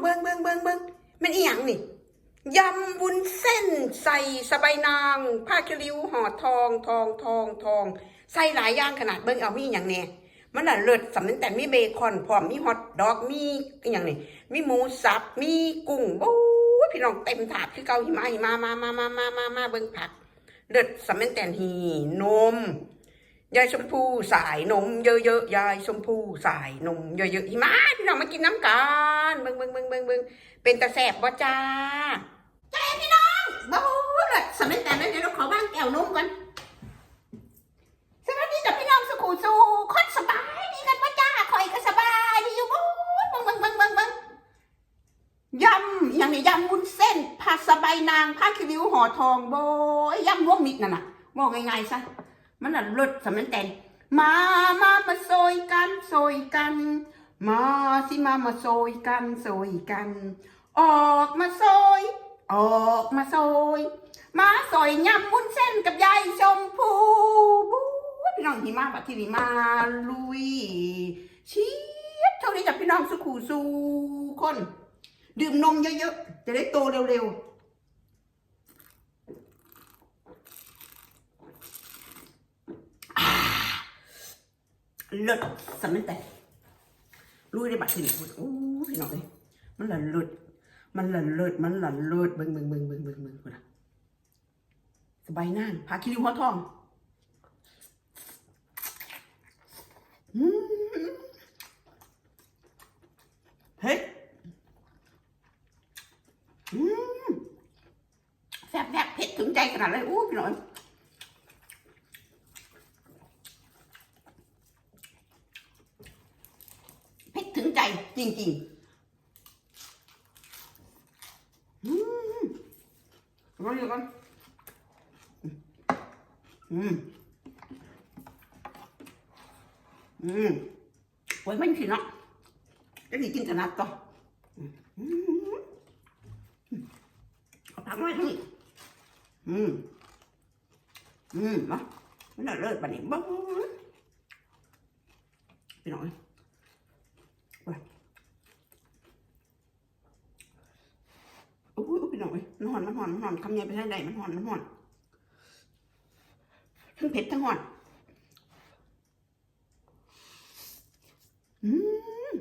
เบิ่งเบิ่งเบิ่งเบิ่งมันอีหยังนี่ยำวุ้นเส้นใส่สะใบายนางผ้าคิริ้วห่อทองทองทองทองใส่หลายอย่างขนาดเบิ่งเอามีอย่างแน่มันน่ะเลิศสำนักแต่มีเบคอนพร้อมมีฮอทดอกมีอย่างนี่มีหมูสับมีกุ้งโอ้พี่น้องเต็มถาดคือเกาหิมะหิมะมามามามามามาเบิ่งผักเลิศสำนักแต่หีนม ยายชมพูสายนมเยอะๆยายชมพูสายนมเยอะๆหิมะพี่น้องมากินน้ำกันเบิงเบิงเบิงเบิงเบิงเป็นตาแสบบ่จ้าจ้าพี่น้องบ่เลยสำเร็จแต่นั้นเดี๋ยวเราขอบ้างแก้วนมก่อนสวัสดีจ้ะพี่น้องสุขุสูคนสบายดีกันบ่จ้าคอยก็สบายดีอยู่บ่เบิงเบิงเบิงเบิงเบิงยำอย่างนี้ยำวุ้นเส้นผัดสะใบายนางผ้าคิริ้วห่อทองโบยยำรวมมิตรนั่นน่ะบอกง่ายๆซะ มันน่ะลิศสำนักแต่งมามามาโซยกันโซยกัน มาสิมามาโซยกันโซยกัน ออกมาโซยออกมาโซยมาซอยยำมุ้นเส้นกับยายชมพูบูพี่น้องที่มาบัดที่นี่มาลุยเชีดเท่านี้จากพี่น้องสุขูสูคน ดื่มนมเยอะๆ จะได้โตเร็วๆ เลิศสำนักแต่รู้ได้บัตรที่นี่โอ้พี่น้องเอ้ยมันหลั่นเลิศมันหลั่นเลิศมันหลั่นเลิศเบิ่งเบิ่งเบิ่งเบิ่งเบิ่งเบิ่งคนละสบายนั่งพาคิริวหัวทองเฮ้ยแซ่บแซ่บเผ็ดถึงใจขนาดเลยอู้พี่น้องเอ้ย เผ็ดถึงใจจริงๆอืมรออยู่กันอืมอืมไว้ยมันสิเนาะจะได้กินถนัดต่ออืมอืมเอาผักไว้ที่อืมอืมมาไม่น่าเลิศปานนี้บ้างพี่น้อง อุ้ยอุ้ยพี่น้องเอ้ย มันหอนมันหอนมันหอนคำเนียไปทางใดมันหอนมันหอนทั้งเผ็ดทั้งหอน อืม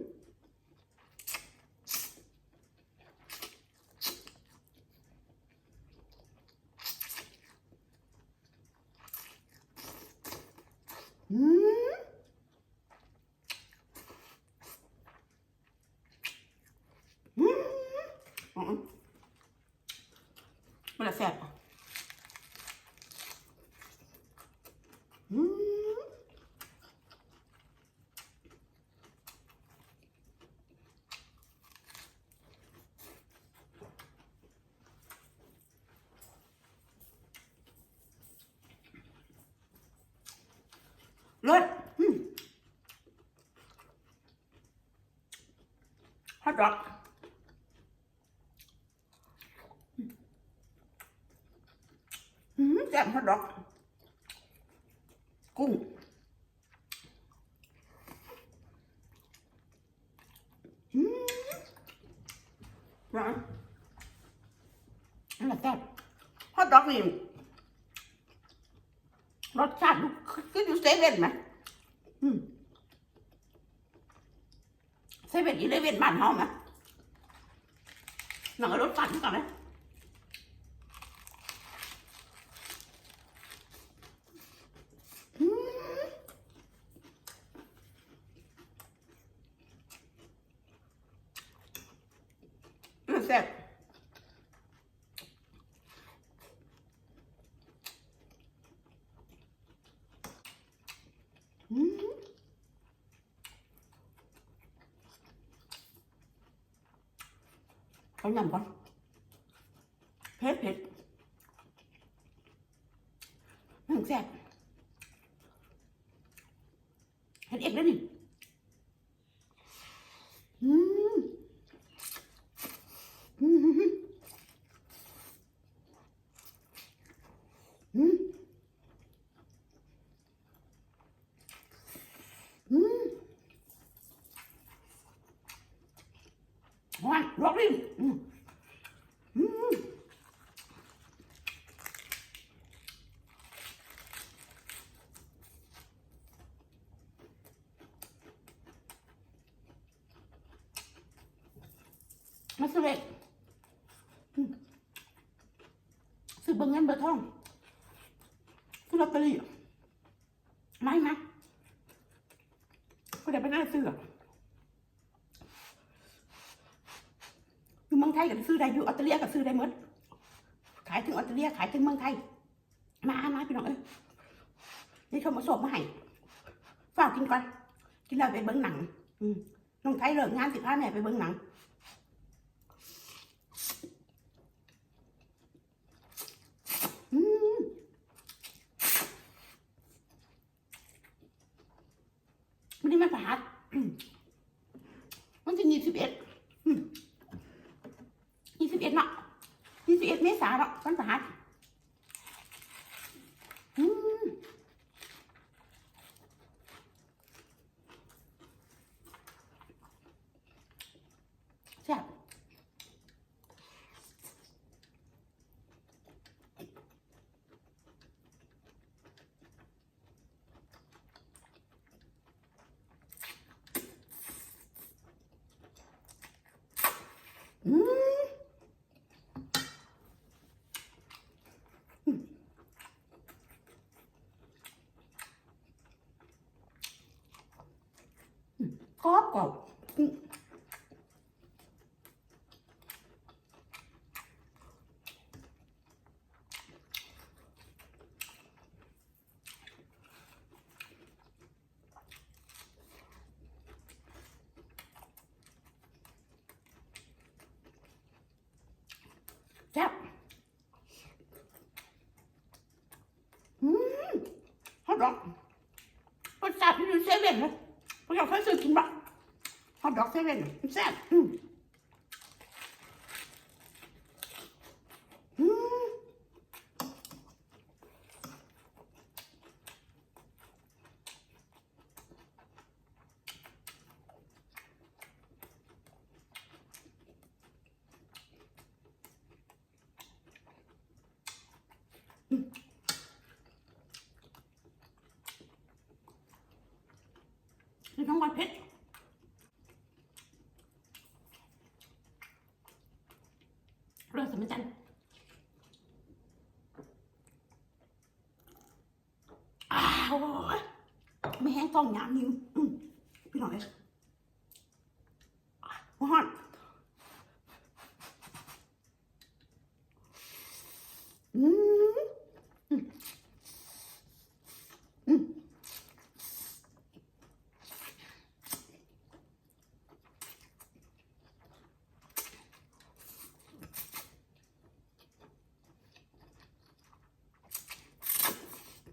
อืมอืมอ๋อ มันละ แซ่บรสอืมฮอตดอก อืมแซ่บฮอตดอก กุ้ง ร้อนนั่แหละแซ่บฮอตดอกนี่รสชาติดูคืออยู่เซเว่นไหมเซเว่นอีเลเว่นบ้านเฮาไหมหนังรสฟันก่อนไหม มันแซ่บอืม เขายำก่อนเผ็ดเผ็ดมันแซ่บเห็ดเอ็ดแล้วนี่อืม อืมอืมอืมหวาน ลวกลิ้นอืมอืมมาซื้อเลยอืมซื้อเบอร์เงินเบอร์ทองซื้อลอตเตอรี่ไม่ไหมก็เดี๋ยวไปนั่งซื้ออยู่เมืองไทยก็ซื้อได้อยู่ออสเตรเลียก็ซื้อได้หมดขายถึงออสเตรเลียขายถึงเมืองไทย มามาพี่น้องเอ้ยนี่เขามาส่งมาให้ฝากกินก่อนกินแล้วไปเบิ้งหนังอืมน้องไทยเลิกงานสิพาแม่ไปเบิ้งหนัง อืมวั นี้มันประหัสมันจะยี่สิบเอ็ดยี่สิบเอ็ดเนาะยี่สิบเอ็ดเมษาเนาะมันประหัสอืมแซ่บอืม กรอบกรอบอืมแซ่อืมฮอตดอกรสชาติที่ดูเซเว่นเลยพวกเราเคยซื้อกินปะฮอต ดอกเซเว่นมันแซ่บอืมอืมคือทั้งวันเพชร รสมัยจันทร์อ้าวไม่แห้งต้องยามนิ้วพี่หน่อยมาฮอนอืมอืมอืม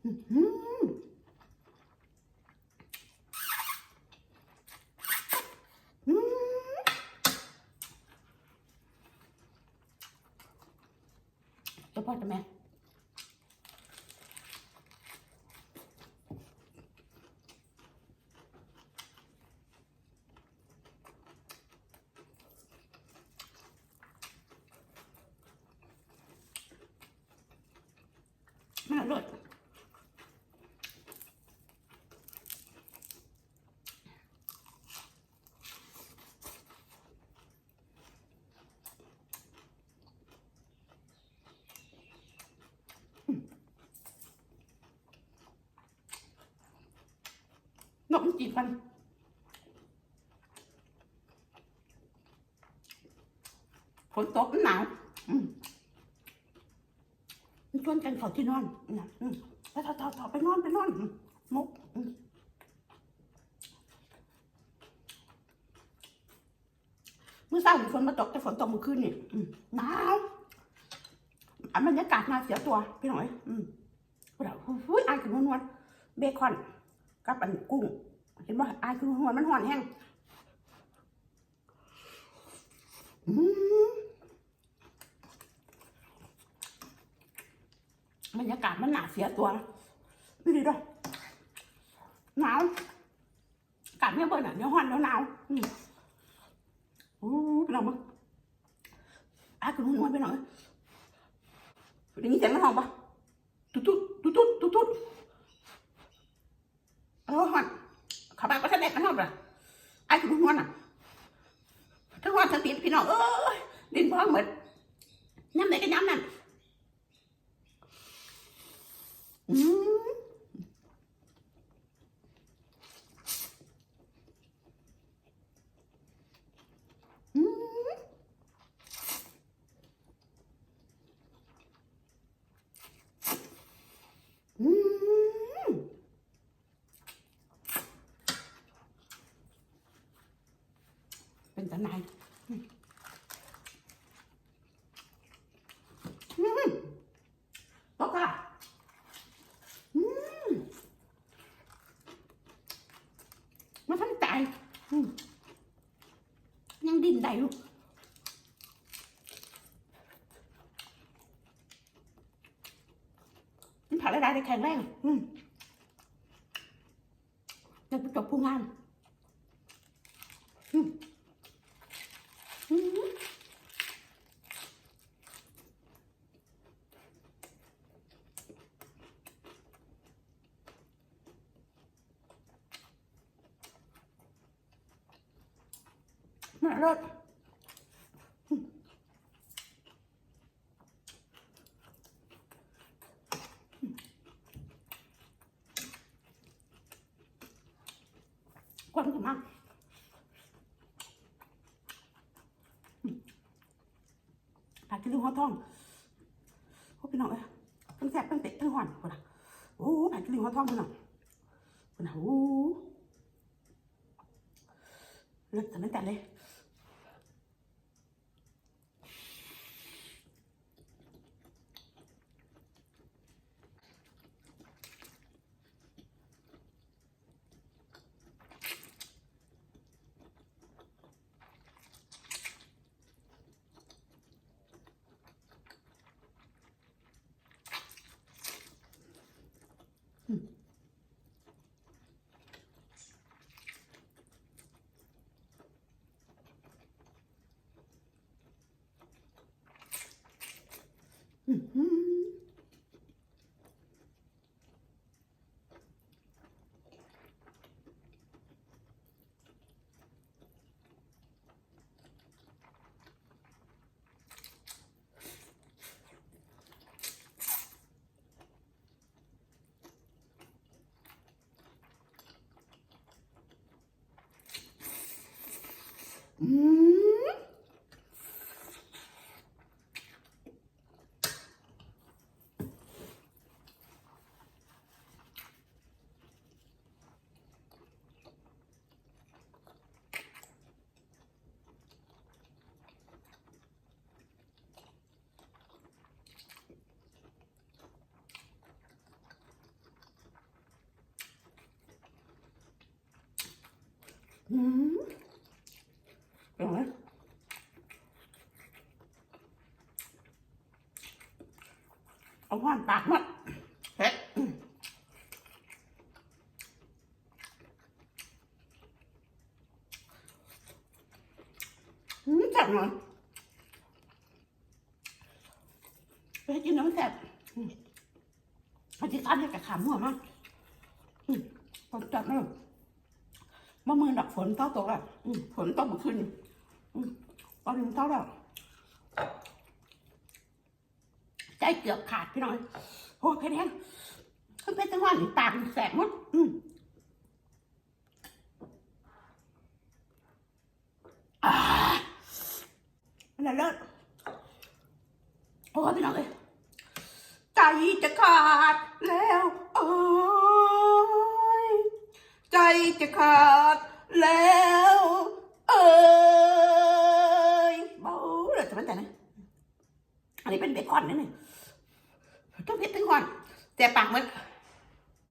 อืมอืม พาพ่อเจ้าแม่มาเลย นกมันจีบันฝนตกมันหนาวมันชวนกันเขาที่นอนนะไปต่อต่อต่อไปนอนไปนอนมนกเมื่อเช้ามีฝนมาตกแต่ฝนตกเมื่อคืนนี่หนาวอันบรรยากาศน่าเสียตัวพี่หน่อย อืมเราหุ้ยอายขึ้นนวลๆเบคอน กับอันกุ้ง เห็นว่าอายคือหัวมันห่อนแห้งบรรยากาศมันหนาเสียตัวนะไม่ดีด้วยหนาวอากาศไม่เบิ่นอะเดี๋ยวห่อนเดี๋ยวหนาวอืมโอ้เรามางอะคุณนุ่นไปหน่อยได้ยินเสียงมันห้องปะตุ๊ดตุ๊ดตุ๊ดตุ๊ดตุ๊ด ออฮอนขับไปก็แสดงกันห้องปะไอ้คุณหอนอะทั้งวันทั้งปีนพี่น้องเอ้ยดินพองเหมือนน้ำไหนก็น้ำนั่นอืม อืมอืมเป็ นายอืมอืมบอกค่ะมมาทำใจอืมยังดิ้นได้ลูกมันผ่านได้ได้แข็งแรงจะจบผู้งานอื มอืมน่ารส กวนกันมากผัดกระดูกหัว ท่องโอ้พี่น้องเอ้ยทั้งแซ่บทั้งเตะทั้งหวานคนน่ะโอ้ผัดกระดูกหัวทองพี่น้องคนน่ะโอ้เลิศแต่ไม่แต่เลยอื้อหือ อืม อืมเป็นไง เอาว่านปากมดเฮ็ดอืมจับหน่อยไปกินน้ำแซ่บอืมเอาที่ตั้นให้กับขาหมัวมั้งอืมจับนะเมื่อมือดักฝนเต้าตกอืมฝนตกเมื่อคืนตอนนี้เต้าแล้ว ใจเกือบขาดพี่น้อยโอ้ยแค่นี้ขึ้นไปตั้งวันตากแสบมดอืมอ่าอะไรเลิศโอ้ยพี่น้องเอ้ยใจจะขาดแล้วเอ้ยใจจะขาดแล้วเอ้ยเบาเลยจะมันแต่ไหนอันนี้เป็นเบคอนนะเนี่ยต้องเพชรทั้งวัน แต่ปากมัน